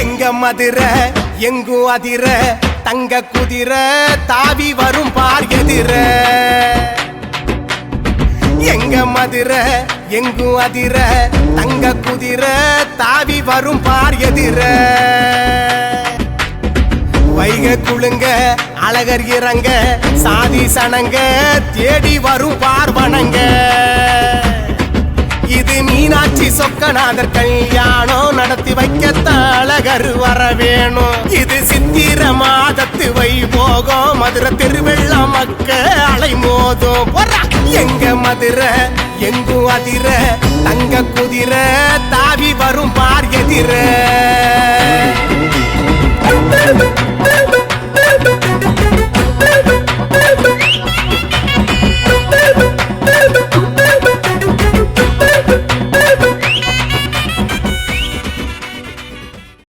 எங்க மதுர? எங்கும் அதிர? தங்க குதிர தாவி வரும் பார் எதிர. எங்க மதுர? எங்கும் அதிர? தங்க குதிர தாவி வரும் பார் எதிர. வைக குழுங்க அழகர் இறங்க சாதி சனங்க தேடி வரும் பார்வனங்க இது மீனாட்சி சொக்கநாதர் கல்யாணம். வர வேணும். இது சித்திர மாதத்து வைபோகம். மதுரை திருவெள்ள மக்க அலை மோதும் எங்க மதுரை? எங்கும் அதிர? தங்க குதிரை தாவி வரும் பார் எதிர.